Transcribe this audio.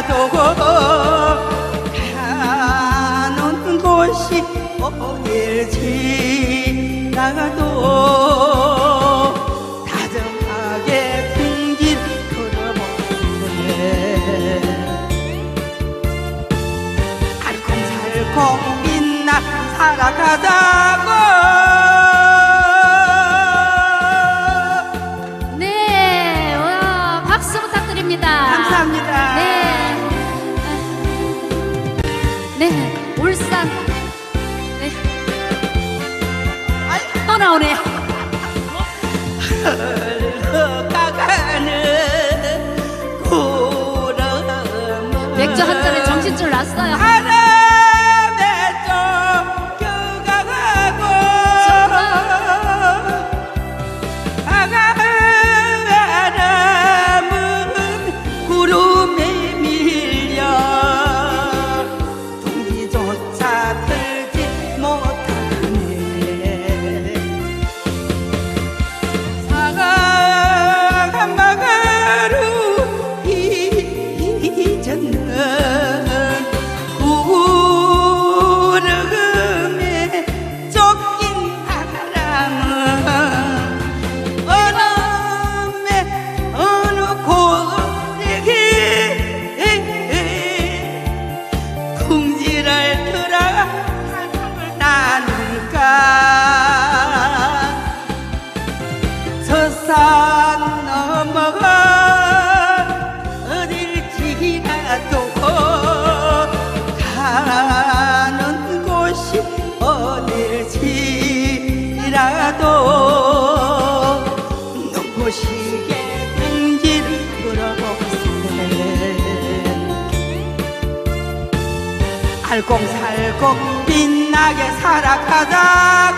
어딜지라도 가는 곳이 어딜지라도 다정하게 풍길 걸어보네 알콩살콩 빛나 살아가자고 네, 와, 박수 부탁드립니다. 감사합니다. 네. 네, 울산. 네. 또 구름 맥주 한 잔에 정신줄 났어요. 저산 넘어가 어딜지라도 가는 곳이 어딜지라도 눈부시게 둥지를 끌어보세 알콩살콩 빛나게 살아가자고